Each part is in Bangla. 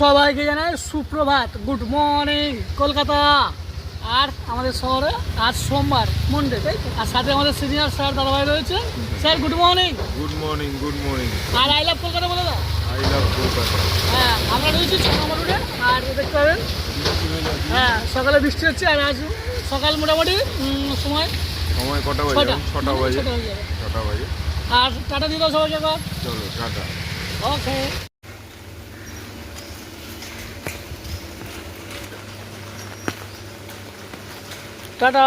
সবাইকে জানাই সুপ্রভাত। Good morning Kolkata. আর আমাদের শহরে আজ সোমবার মন্ডে তাই আর সাথে আমাদের সিনিয়র স্যার দাদাভাই রয়েছে। Sir good morning good morning good morning R I love Kolkata বলে দাও। I love Kolkata. হ্যাঁ আমরা রয়েছি ছ নম্বর রোডে আর দেখতে পাবেন হ্যাঁ সকালে বৃষ্টি হচ্ছে আর আজ সকাল মোটামুটি সময় সময় কটা বাজে? ছটা। বাজে। ছটা বাজে। আর টাটা দিয়ে দাও সবাইকে চলো টাটা। ওকে টাটা।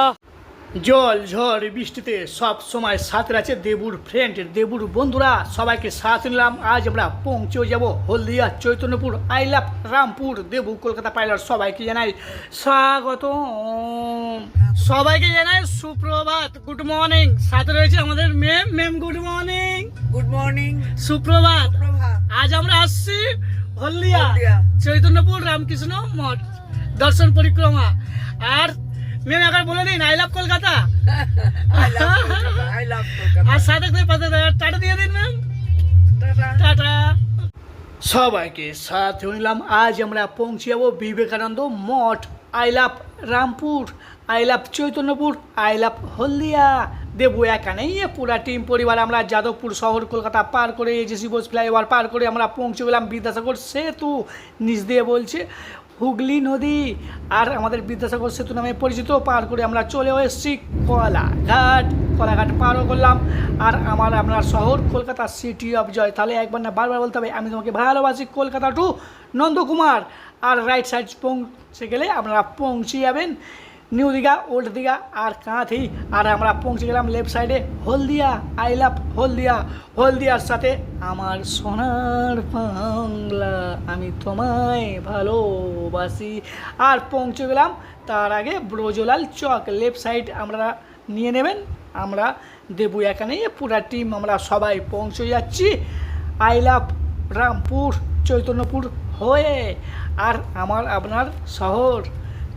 জল ঝড় বৃষ্টিতে সব সময় সাথে আছে দেবুর ফ্রেন্ড দেবুর বন্ধুরা। সবাইকে সাথ নিলাম। আজ আমরা পৌঁছে যাব Haldia Chaitanyapur I love Rampur Debu Kolkata pilot সবাইকে জানাই স্বাগত সবাইকে জানাই সুপ্রভাত। গুড মর্নিং সাথে রয়েছে আমাদের ma'am ma'am good morning good morning সুপ্রভাত। আজ আমরা আসছি হলদিয়া হলদিয়া। চৈতন্যপুর রামকৃষ্ণ মঠ দর্শন পরিক্রমা। আর ম্যাম একবার বলে দিন আই লাভ কলকাতা আর সাথে করে টাটা দিয়ে দিন ম্যাম টাটা সবাইকে সাথে নিলাম আজ আমরা পৌঁছে যাব বিবেকানন্দ মঠ I love Rampur I love Chaitanyapur I love Haldia Debu এখানেই এ পুরা টিম পরিবার আমরা যাদবপুর শহর কলকাতা পার করে এজেসি বোস ফ্লাইওভার পার করে আমরা পৌঁছে গেলাম বিদ্যাসাগর সেতু নিচ দিয়ে বলছে হুগলি নদী আর আমাদের বিদ্যাসাগর সেতু নামে পরিচিত, পার করে আমরা চলে এসেছি কলাঘাট। কলাঘাট পারও করলাম। আর আমার আপনার শহর কলকাতা সিটি অফ জয় তাহলে একবার না বারবার বলতে হবে, আমি তোমাকে ভালোবাসি কলকাতা টু নন্দকুমার। আর রাইট সাইড পৌঁছে গেলে আপনারা পৌঁছে যাবেন। নিউ দীঘা, ওল্ড দীঘা আর কাঁথি। আর আমরা পৌঁছে গেলাম লেফট সাইডে হলদিয়া আই লাভ হলদিয়া। হলদিয়ার সাথে আমার সোনার বাংলা আমি তোমায় ভালোবাসি। আর পৌঁছে গেলাম তার আগে ব্রজলাল চক লেফট সাইড আমরা নিয়ে নেবেন। আমরা দেবু এখানে পুরা টিম আমরা সবাই পৌঁছে যাচ্ছি। আই লাভ রামপুর, চৈতন্যপুর হয়ে। আর আমার আপনার শহর।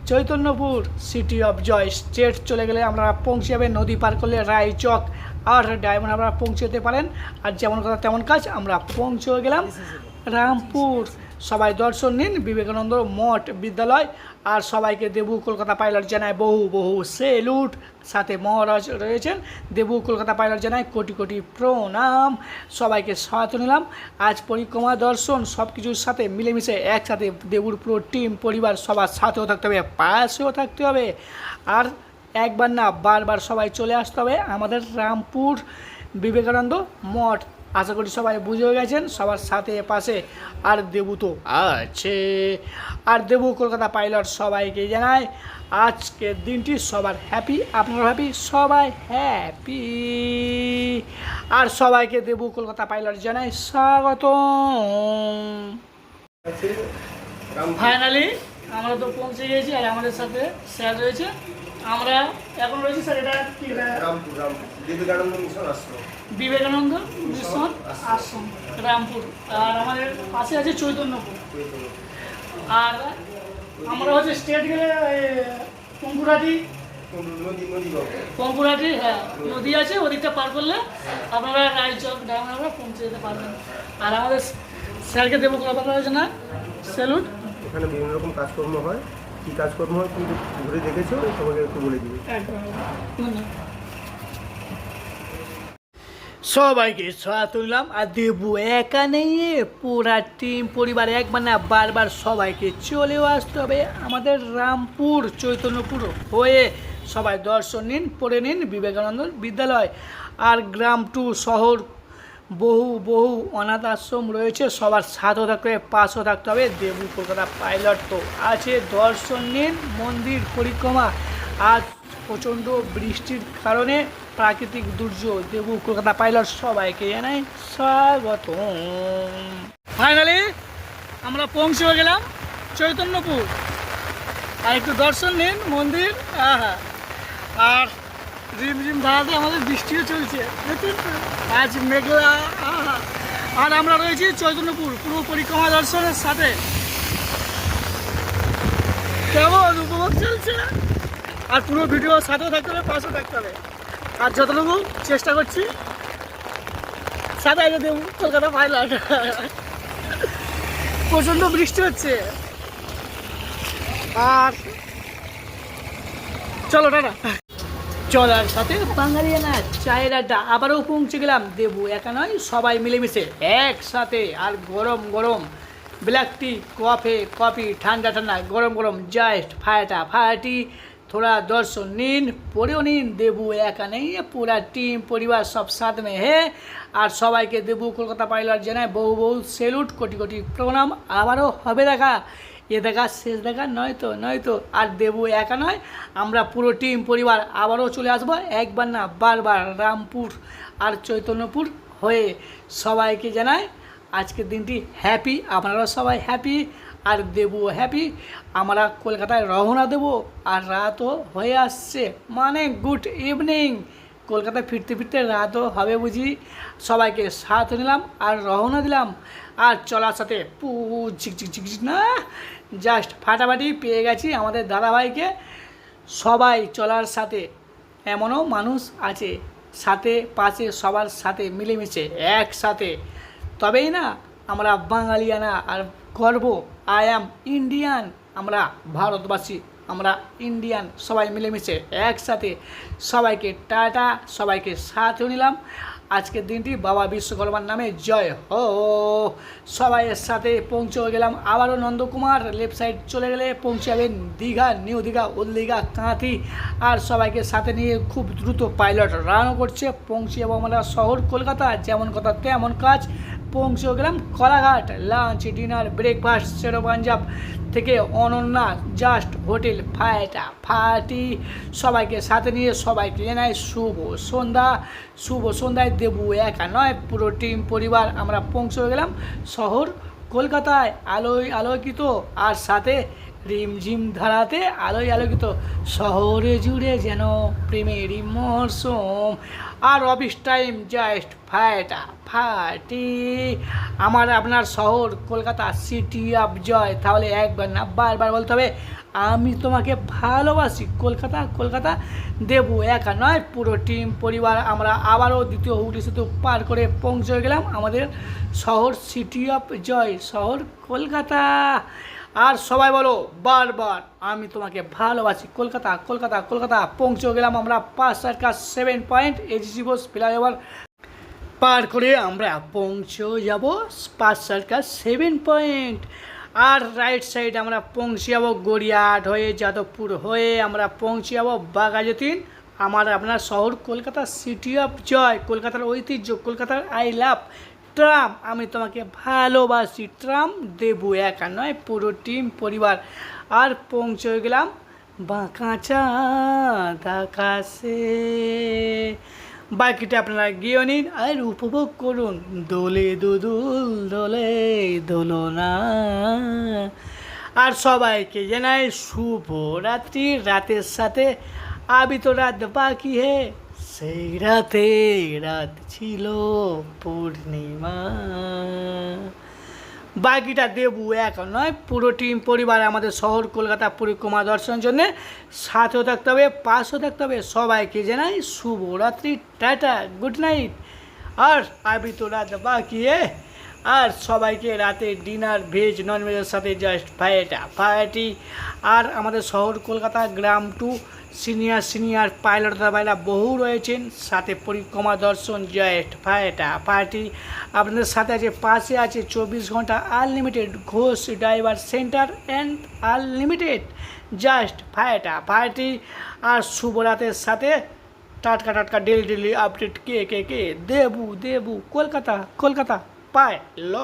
Chaitanyapur city of joy state চলে গেলে আমরা পৌঁছে যাবে নদী পার করলে রায়চক আর ডায়মন্ড আপনারা পৌঁছে যেতে পারেন। আর যেমন কথা তেমন কাজ আমরা পৌঁছে গেলাম। রামপুর। সবাই দর্শন নিন, বিবেকানন্দ মঠ বিদ্যালয়, আর সবাইকে দেবু কলকাতা পাইলট জানায় বহু বহু সেলুট। সাথে মহারাজ রয়েছেন, দেবু কলকাতা পাইলট জানায় কোটি কোটি প্রণাম। সবাইকে স্বাগত নিলাম। আজ পরিক্রমা, দর্শন সব কিছুর সাথে মিলেমিশে একসাথে দেবুর পুরো টিম, পরিবার, সবার সাথেও থাকতে হবে, পাশেও থাকতে হবে। আর একবার না, বারবার সবাই চলে আসতে হবে আমাদের রামপুর বিবেকানন্দ মঠ আশা করি সবাই বুঝে গেছেন সবার সাথে পাশে আর দেবু তো আছে। আর দেবু কলকাতা পাইলট সবাইকে জানায় আজকের দিনটি সবার হ্যাপি আপনারা হ্যাপি সবাই হ্যাপি আর সবাইকে দেবু কলকাতা পাইলট জানাই স্বাগত ফাইনালি আমরা তো পৌঁছে গিয়েছি আর আমাদের সাথে স্যার রয়েছে। আমরা এখন রয়েছি স্যার এটা কি? Rampur Rampur. Vivekananda mission ashram Vivekananda mission ashram Rampur. আর আমাদের পাশে আছে চৈতন্যপুর। আর আমরা হচ্ছে স্টেট গেলে পঙ্কুরাটি পঙ্কুরাটি হ্যাঁ নদী। আছে ওদিকটা পার করলে আপনারা রায়চক ডায়মন্ড আমরা পৌঁছে যেতে পারবেন। আর আমাদের স্যারকে দেবো কথা বলা হয়েছে না স্যালুট। এখানে বিভিন্ন রকম কাজকর্ম হয়। কি কাজকর্ম হয় তুমি ঘুরে দেখেছ তোমাকে একটু বলে দিবি সবাইকে স্বাগত তুললাম আর দেবু একা নেই পুরা টিম পরিবার একবার না বারবার সবাইকে চলেও আসতে হবে। আমাদের রামপুর চৈতন্যপুর হয়ে সবাই দর্শন নিন পড়ে নিন বিবেকানন্দ বিদ্যালয়। আর গ্রাম টু শহর বহু বহু অনাথ আশ্রম রয়েছে, সবার সাথেও থাকতে হবে, পাশেও থাকতে হবে। দেবু কলকাতা পাইলট তো আছে দর্শন নিন মন্দির পরিক্রমা। আজ প্রচণ্ড বৃষ্টির কারণে প্রাকৃতিক দুর্যোগ। দেবু কলকাতা পাইলট সবাইকে জানাই স্বাগত ফাইনালি আমরা পৌঁছে গেলাম চৈতন্যপুর। আর একটু দর্শন নিন, মন্দির, আহা। আর রিমঝিম ধারাতে আমাদের বৃষ্টিও চলছে। আজ মেঘলা আর আমরা রয়েছি চৈতন্যপুর পুরো পরিক্রমা দর্শনের সাথে। কেমন উপভোগ চলছে? আর পুরো ভিডিও সাথেও থাকতে হবে পাশেও থাকতে হবে। আর যতটুকু চেষ্টা করছি, সাথে আগে দেবো, কলকাতা পাইলট। প্রচণ্ড বৃষ্টি হচ্ছে। আর চলো, টাটা। চলার সাথে বাঙালিয়ানা চায়ের আড্ডা আবারও পৌঁছে গেলাম দেবু একা নয় সবাই মিলেমিশে একসাথে আর গরম গরম ব্ল্যাক টি কফি কফি ঠান্ডা ঠান্ডা গরম গরম জাস্ট ফায়াটা ফায়াটি थोड़ा दर्शन নিন পরেও নিন দেবু একা নেই পুরা টিম পরিবার সব সাথ মে হে আর সবাইকে দেবু কলকাতা পাইলট জানায় বহু বহু সেলুট কোটি কোটি প্রণাম আবারও হবে দেখা এ দেখা, শেষ দেখা নয় তো নয় তো আর দেবু একা নয়, আমরা পুরো টিম পরিবার আবারও চলে আসব। একবার না, বারবার রামপুর আর চৈতন্যপুর হয়ে সবাইকে জানায় আজকের দিনটি হ্যাপি আপনারাও সবাই হ্যাপি আর দেবু হ্যাপি আমরা কলকাতায় রওনা দেব আর রাতও হয়ে আসছে। মানে গুড ইভিনিং কলকাতায় ফিরতে ফিরতে রাতও হবে বুঝি। সবাইকে সাথ নিলাম আর রওনা দিলাম। আর চলার সাথে পু ঝিক ঝিক না জাস্ট ফাটাফাটি পেয়ে গেছি আমাদের দাদাভাইকে। সবাই চলার সাথে, এমনও মানুষ আছে, সাথে, পাশে, সবার সাথে মিলেমিশে, একসাথে। তবেই না, আমরা বাঙালিয়ানা আর গর্ব। আই অ্যাম ইন্ডিয়ান আমরা ভারতবাসী, আমরা ইন্ডিয়ান সবাই মিলেমিশে একসাথে। সবাইকে টাটা, সবাইকে সাথে নিলাম। আজকের দিনটি বাবা বিশ্বকর্মার নামে জয় হো। সবাইয়ের সাথে পৌঁছে গেলাম আবারও নন্দকুমার। লেফট সাইড চলে গেলে পৌঁছে যাবেন দীঘা, নিউ দীঘা ওল্ড দীঘা কাঁথি। আর সবাইকে সাথে নিয়ে খুব দ্রুত পাইলট রানও করছে। পৌঁছে যাব আমরা শহর, কলকাতা। যেমন কথা, তেমন কাজ। পৌঁছে গেলাম কলাঘাট লাঞ্চ ডিনার ব্রেকফাস্ট সেরো পাঞ্জাব থেকে অনন্যা জাস্ট হোটেল ফায়টা ফাটি সবাইকে সাথে নিয়ে সবাইকে জানাই শুভ সন্ধ্যা। শুভ সন্ধ্যায় দেবু একা নয়, পুরো টিম পরিবার আমরা পৌঁছে গেলাম শহর কলকাতায়। আলোয়, আলোকিত, আর সাথে রিমঝিম ধারাতে আলোয় আলোকিত। শহরে জুড়ে যেন প্রেমেরই মরশুম আর অফিস টাইম জাস্ট ফায়টা ফাটি। আমার আপনার শহর, কলকাতা সিটি অফ জয় তাহলে একবার না, বারবার বলতে হবে, আমি তোমাকে ভালোবাসি। কলকাতা কলকাতা, দেবু একা নয়, পুরো টিম পরিবার। আমরা আবারও দ্বিতীয় হুগলি সেতু পার করে পৌঁছে গেলাম আমাদের শহর সিটি অফ জয় শহর, কলকাতা। আর সবাই বলো বারবার, আমি তোমাকে ভালোবাসি। কলকাতা কলকাতা কলকাতা পৌঁছে গেলাম আমরা পাঁচ circus seven point AGC Bose flyover পার করে আমরা পৌঁছেও যাব পাঁচ সার্কাস সেভেন পয়েন্ট আর রাইট সাইড আমরা পৌঁছে যাব গড়িয়াহাট হয়ে, যাদবপুর হয়ে আমরা পৌঁছে যাব বাঘাযতীন। আমার আপনার শহর কলকাতা সিটি অফ জয় কলকাতার ঐতিহ্য, কলকাতার আই লাভ ট্রাম আমি তোমাকে ভালোবাসি ট্রাম দেবু একা নয়, পুরো টিম, পরিবার। আর পৌঁছে গেলাম বাঁকা চাঁদ আকাশে। বাকিটা আপনারা গিয়েও নিন আর উপভোগ করুন। দোলে দুদুল, দোলে দোলনা। আর সবাইকে জানাই শুভ রাত্রি রাতের সাথে আবি তো রাত বাকি হে। সেই রাতে, রাত ছিল পূর্ণিমা। বাকিটা দেবু এক নয়, পুরো টিম পরিবার আমাদের শহর, কলকাতা পরিক্রমা দর্শনের জন্য সাথেও থাকতে হবে, পাশেও থাকতে হবে। সবাইকে জানাই শুভরাত্রি, টাটা গুড নাইট আর আবি তো রাত বাকি, এ আর সবাইকে রাতে ডিনার, ভেজ নন ভেজের সাথে জাস্ট ফায়াটা। ফায়াটি আর আমাদের শহর কলকাতা গ্রাম টু সিনিয়র সিনিয়র পাইলট দাদাভাইরা বহু রয়েছেন। সাথে পরিক্রমা দর্শন জাস্ট ফায়াটা। পার্টি আপনাদের সাথে আছে, পাশে আছে চব্বিশ ঘণ্টা unlimited Ghosh driver centre and unlimited just ফায়াটা। Party আর শুভরাতের সাথে টাটকা টাটকা ডেলি ডেলি আপডেট কে কে কে? দেবু দেবু, কলকাতা কলকাতা। পায় ল